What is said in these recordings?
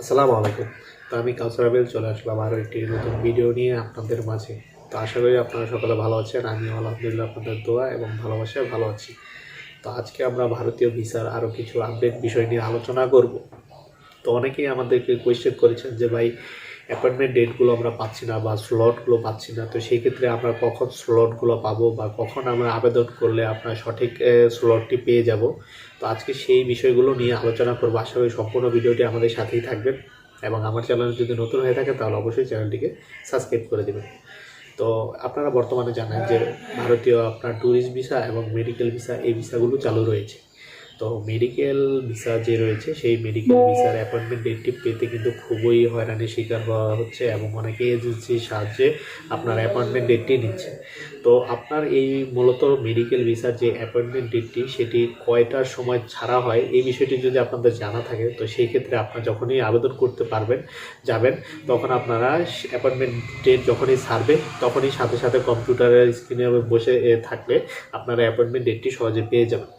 আসসালামু আলাইকুম। তো আমি কাউসারাবেল চলে আসলাম আরও একটি নতুন ভিডিও নিয়ে আপনাদের মাঝে। তো আশা করি আপনারা সকলে ভালো আছেন আমি আলহামদুলিল্লাহ আপনাদের দোয়া এবং ভালোবাসায় ভালো আছি। তো আজকে আমরা ভারতীয় ভিসার আরও কিছু আপডেট বিষয় নিয়ে আলোচনা করব। তো অনেকেই আমাদেরকে কোয়েশ্চেন করেছেন যে, ভাই অ্যাপয়েন্টমেন্ট ডেটগুলো আমরা পাচ্ছি না বা স্লটগুলো পাচ্ছি না, তো সেই ক্ষেত্রে আমরা কখন স্লটগুলো পাবো বা কখন আমরা আবেদন করলে আপনার সঠিক স্লটটি পেয়ে যাব। তো আজকে সেই বিষয়গুলো নিয়ে আলোচনা করব। আশা করি সম্পূর্ণ ভিডিওটি আমাদের সাথেই থাকবেন এবং আমার চ্যানেল যদি নতুন হয়ে থাকে তাহলে অবশ্যই চ্যানেলটিকে সাবস্ক্রাইব করে দেবেন। তো আপনারা বর্তমানে জানেন যে ভারতীয় আপনার ট্যুরিস্ট ভিসা এবং মেডিকেল ভিসা এই ভিসাগুলো চালু রয়েছে। তো মেডিকেল ভিসা যে রয়েছে, সেই মেডিকেল ভিসার অ্যাপয়েন্টমেন্ট ডেটটি পেতে কিন্তু খুবই হয়রানির শিকার হওয়া হচ্ছে এবং অনেকে এজেন্সির সাহায্যে আপনার অ্যাপয়েন্টমেন্ট ডেটটি নিচ্ছে। তো আপনার এই মূলত মেডিকেল ভিসার যে অ্যাপয়েন্টমেন্ট ডেটটি সেটি কয়টার সময় ছাড়া হয়, এই বিষয়টি যদি আপনাদের জানা থাকে, তো সেই ক্ষেত্রে আপনার যখনই আবেদন করতে পারবেন, যাবেন, তখন আপনারা অ্যাপয়েন্টমেন্ট ডেট যখনই ছাড়বে, তখনই সাথে সাথে কম্পিউটারের স্ক্রিনে বসে থাকলে আপনারা অ্যাপয়েন্টমেন্ট ডেটটি সহজে পেয়ে যাবেন।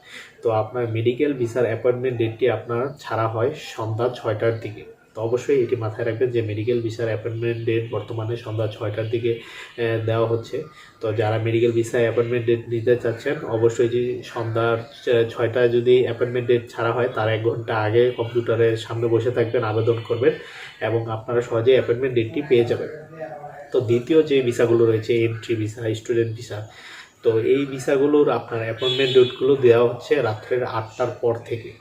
তো আপনার মেডিকেল ভিসার অ্যাপয়েন্টমেন্ট ডেটটি আপনার ছাড়া হয় সন্ধ্যা ছয়টার দিকে। তো অবশ্যই এটি মাথায় রাখবেন যে মেডিকেল ভিসার অ্যাপয়েন্টমেন্ট ডেট বর্তমানে সন্ধ্যা ছয়টার দিকে দেওয়া হচ্ছে। তো যারা মেডিকেল ভিসায় অ্যাপয়েন্টমেন্ট ডেট নিতে চাচ্ছেন, অবশ্যই যে সন্ধ্যার ছয়টায় যদি অ্যাপয়েন্টমেন্ট ডেট ছাড়া হয়, তার এক ঘণ্টা আগে কম্পিউটারের সামনে বসে থাকবেন, আবেদন করবেন এবং আপনারা সহজেই অ্যাপয়েন্টমেন্ট ডেটটি পেয়ে যাবেন। তো দ্বিতীয় যে ভিসাগুলো রয়েছে এন্ট্রি ভিসা স্টুডেন্ট ভিসা তো এই ভিসাগুলোর আপনার অ্যাপয়েন্টমেন্ট ডেটগুলো দেওয়া হচ্ছে রাত্রের আটটার পর থেকে।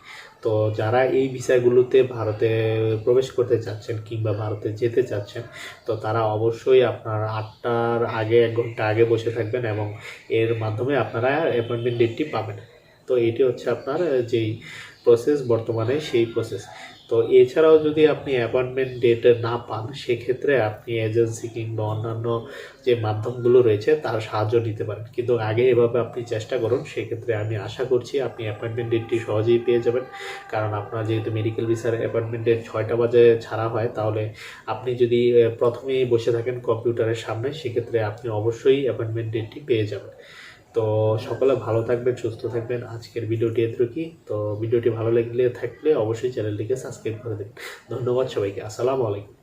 তো যারা এই ভিসাগুলোতে ভারতে প্রবেশ করতে চাচ্ছেন কিংবা ভারতে যেতে চাচ্ছেন, তো তারা অবশ্যই আপনার আটটার আগে, এক ঘণ্টা আগে বসে থাকবেন এবং এর মাধ্যমে আপনারা অ্যাপয়েন্টমেন্ট ডেটটি পাবেন। তো এটি হচ্ছে আপনার, যেই প্রসেস বর্তমানে সেই প্রসেস তো এছাড়াও যদি আপনি অ্যাপয়েন্টমেন্ট ডেট না পান, সেক্ষেত্রে আপনি এজেন্সি কিংবা অন্যান্য যে মাধ্যমগুলো রয়েছে, তার সাহায্য নিতে পারেন। কিন্তু আগে এভাবে আপনি চেষ্টা করুন, সেক্ষেত্রে আমি আশা করছি আপনি অ্যাপয়েন্টমেন্ট ডেটটি সহজেই পেয়ে যাবেন। কারণ আপনার যেহেতু মেডিকেল ভিসার অ্যাপয়েন্টমেন্ট ডেট ছয়টা বাজে ছাড়া হয়, তাহলে আপনি যদি প্রথমেই বসে থাকেন কম্পিউটারের সামনে, সেক্ষেত্রে আপনি অবশ্যই অ্যাপয়েন্টমেন্ট ডেটটি পেয়ে যাবেন। তো সকলে ভালো থাকবেন, সুস্থ থাকবেন। আজকের ভিডিওটি এতটুকুই। তো ভিডিওটি ভালো লাগলে, থাকলে অবশ্যই চ্যানেলটিকে সাবস্ক্রাইব করে দেবেন। ধন্যবাদ সবাইকে। আসসালামু আলাইকুম।